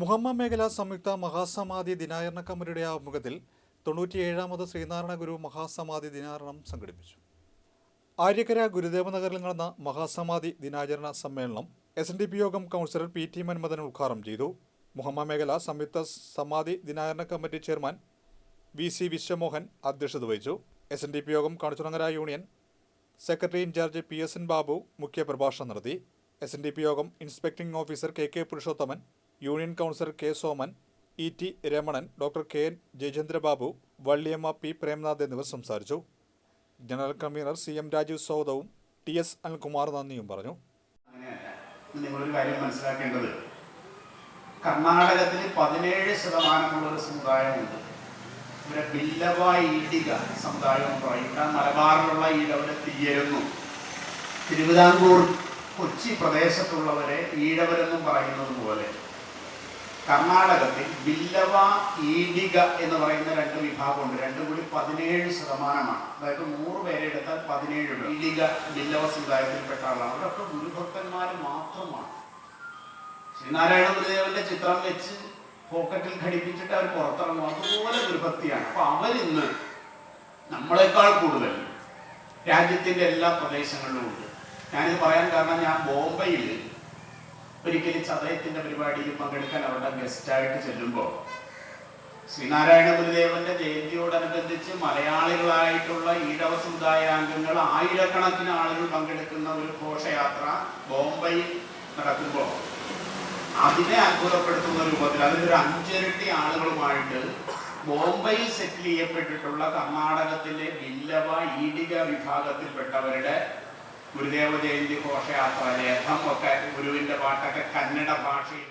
മുഹമ്മ മേഖല സംയുക്ത മഹാസമാധി ദിനാചരണ കമ്മിറ്റിയുടെ ആഭിമുഖ്യത്തിൽ തൊണ്ണൂറ്റിയേഴാമത് ശ്രീനാരായണ ഗുരു മഹാസമാധി ദിനാചരണം സംഘടിപ്പിച്ചു. ആര്യക്കര ഗുരുദേവ നഗറിൽ നടന്ന മഹാസമാധി ദിനാചരണ സമ്മേളനം എസ് എൻ ഡി പി യോഗം കൗൺസിലർ പി ടി മന്മദൻ ഉദ്ഘാടനം ചെയ്തു. മുഹമ്മ മേഖല സംയുക്ത സമാധി ദിനാചരണ committee chairman V C Vishwamohan അധ്യക്ഷത വഹിച്ചു. എസ് എൻ ഡി പി യോഗം Kanichukulangara union secretary in charge P S N Babu മുഖ്യപ്രഭാഷണം നടത്തി. എസ് എൻ ഡി പി യോഗം inspecting officer K K Purushothaman union councillor K Soman E T Ramanan doctor K N Jayachandrababu Valliyamma P Premnath എന്നിവർ സംസാരിച്ചു. General convener C M Rajeev സൗദവും T S Anilkumar നന്ദിയും പറഞ്ഞു. നിങ്ങളൊരു കാര്യം മനസ്സിലാക്കേണ്ടത്. കർണാടകത്തിൽ പതിനേഴ് ശതമാനമുള്ള ഒരു സമുദായമുണ്ട്. ഇവിടെ ബില്ലവ ഈടിക സമുദായം ഇവിടെ മലബാറിലുള്ള ഈഴവരെ തീയരുന്നു. തിരുവിതാംകൂർ കൊച്ചി പ്രദേശത്തുള്ളവരെ ഈഴവരെന്നും പറയുന്നത് പോലെ കർണാടകത്തിൽ ബില്ലവ ഈഡിക എന്ന് പറയുന്ന രണ്ട് വിഭാഗമുണ്ട്. രണ്ടും കൂടി പതിനേഴ് ശതമാനമാണ്. അതായത് നൂറ് പേരെ എടുത്താൽ പതിനേഴ് ഈഡിക ബില്ലവ സമുദായത്തിൽപ്പെട്ട ആളാണ്. അവരൊക്കെ ഗുരുഭക്തന്മാർ മാത്രമാണ്. ശ്രീനാരായണ ഗുരുദേവന്റെ ചിത്രം വെച്ച് പോക്കറ്റിൽ ഘടിപ്പിച്ചിട്ട് അവർ പുറത്തിറങ്ങും. അതുപോലെ ഗുരുഭക്തിയാണ്. അപ്പൊ അവരിന്ന് നമ്മളെക്കാൾ കൂടുതൽ രാജ്യത്തിന്റെ എല്ലാ പ്രദേശങ്ങളിലും ഉണ്ട്. ഞാനിത് പറയാൻ കാരണം ഞാൻ ബോംബെയിൽ ഒരിക്കലും ചതയത്തിന്റെ പരിപാടിയിൽ പങ്കെടുക്കാൻ അവരുടെ ഗസ്റ്റായിട്ട് ചെല്ലുമ്പോൾ ശ്രീനാരായണ ഗുരുദേവന്റെ ജയന്തിയോടനുബന്ധിച്ച് മലയാളികളായിട്ടുള്ള ഈഴവ സമുദായാംഗങ്ങൾ ആയിരക്കണക്കിന് ആളുകൾ പങ്കെടുക്കുന്ന ഒരു ഘോഷയാത്ര ബോംബെയിൽ നടക്കുമ്പോൾ. അതിനെ അത്ഭുതപ്പെടുത്തുന്ന രൂപത്തിൽ അതിലൊരു അഞ്ചിരട്ടി ആളുകളുമായിട്ട് ബോംബെയിൽ സെറ്റിൽ ചെയ്യപ്പെട്ടിട്ടുള്ള കർണാടകത്തിലെ ബില്ലവ ഈഡിക വിഭാഗത്തിൽപ്പെട്ടവരുടെ ഗുരുദേവ ജയന്തി ഘോഷയാത്ര ലേഖം ഒക്കെ ഗുരുവിന്റെ പാട്ടൊക്കെ കന്നഡ ഭാഷയിൽ